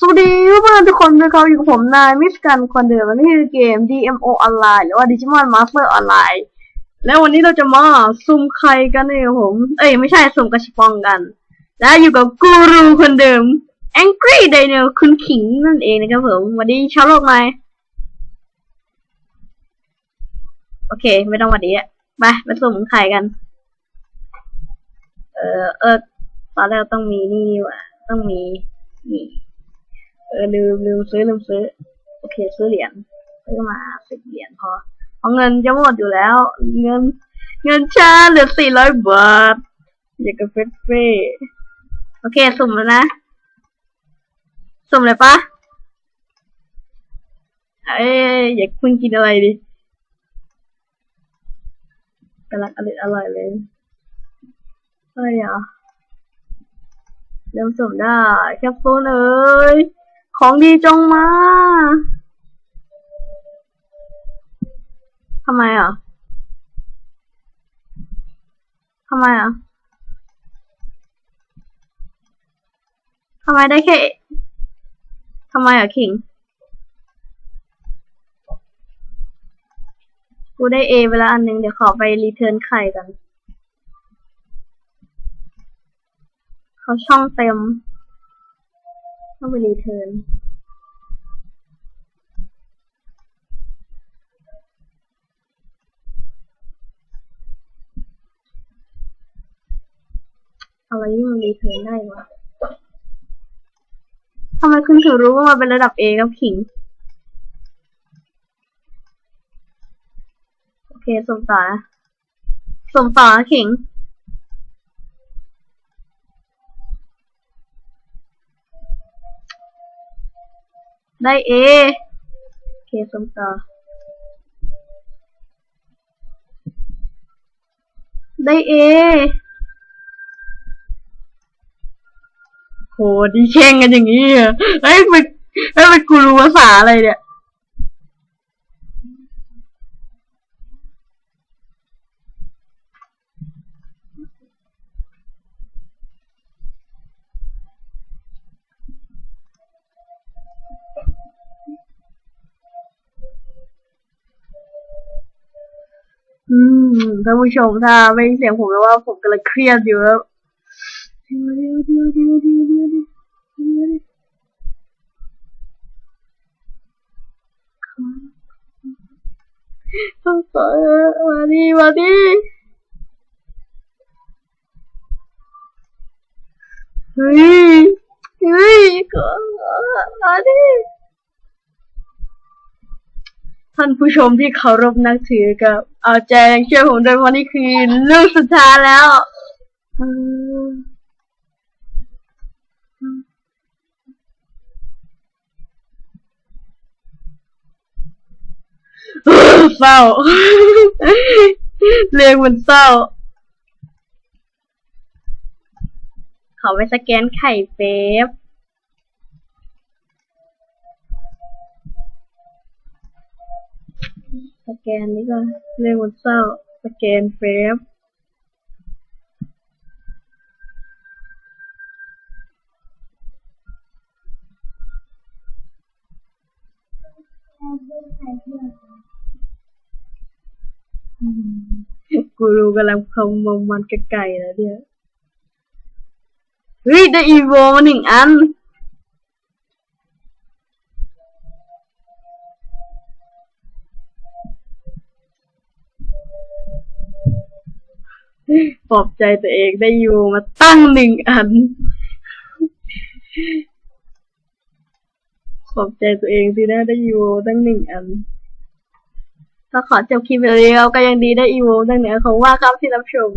สวัสดีเพื่อนๆทุกคนนะครับอยู่กับผมนายมิสกันคนเดิมวันนี้คือเกม DMO ออนไลน์หรือว่า Digimon Master ออนไลน์แล้ววันนี้เราจะมาซุ่มใครกันเนี่ยผม เอ้ยไม่ใช่ซุ่มกระชบปองกัน และอยู่กับกูรูคนเดิม Angry Daniel คุณขิงนั่นเองนะครับผมวัสดีชาวโลกไหมโอเค ไม่ต้องวัสดีอะไปไปสุ่มไข่กัน เออเออตอนแรกต้องมีนี่ว่ะต้องมีนี่ ออลืมลืมซื้อลืมซื้อ โอเค ซื้อเหรียญซื้อมาสิบเหรียญพอเพราะเงินจะหมดอยู่แล้ว เงิน เงินชาเหลือสี่ร้อยบาทอยากกับเฟสเฟ่โอเค สุ่มแล้วนะ สุ่มเลยปะเอ้ยอยากคุณกินอะไรดิกำลังอร่อยอร่อยเลยเฮ้ยอะเริ่มสุ่มได้แคปซูลเอ้ย ของดีจงมา ทำไมอะ ทำไมอะ ทำไมได้แค่ทำไมอะคิง กูได้เอไปแล้วอันหนึ่งเดี๋ยวขอไปรีเทิร์นไข่กัน เขาช่องเต็ม ต้องไปรีเทิร์นอะไรที่มันรีเทิร์นได้วะทำไมคุณถึงรู้ว่ามันเป็นระดับ A ครับขิง โอเคส่งต่อนะส่งต่อนะขิง ได้ A โอเคส่งต่อ ได้เอโหดีแข่งกันอย่างนี้อะเฮ้ยเป็นเฮ้เป็นกูรู้ภาษาอะไรเนี่ย ท่านผู้ชมถ้าไม่เสียงผมแล้วว่าผมกำลังเครียดอยู่แล้วเดี๋ยวเดี๋ยวเดี๋ยวเดี๋ยวเดี๋ยวเดี๋ยวต้องเปิดมาดิมาดิเฮ้ยเฮ้ยก็มาดิ ท่านผู้ชมที่เคารพนักถือกับเอาใจเชื่อผมด้วยเพราะนี่คือลูกสุดท้ายแล้วเศร้าเรียงมันเศร้า ขอไปสแกนไข่เป๊บ สแกนนี่ก็เรียกว่าเศร้าสแกนเฟซอืมกูรู้กำลังพงมองมันไก่แล้วเนี่ย เฮ้ย ได้อีโวมาหนึ่งอัน ปลอบใจตัวเองได้อยู่มาตั้งหนึ่งอัน ปลอบใจตัวเองสินะได้อยู่ตั้งหนึ่งอันถ้าขอจบคลิปเร็วก็ยังดีได้อีโวตั้งหนึ่งอันของว่าครับที่รับชม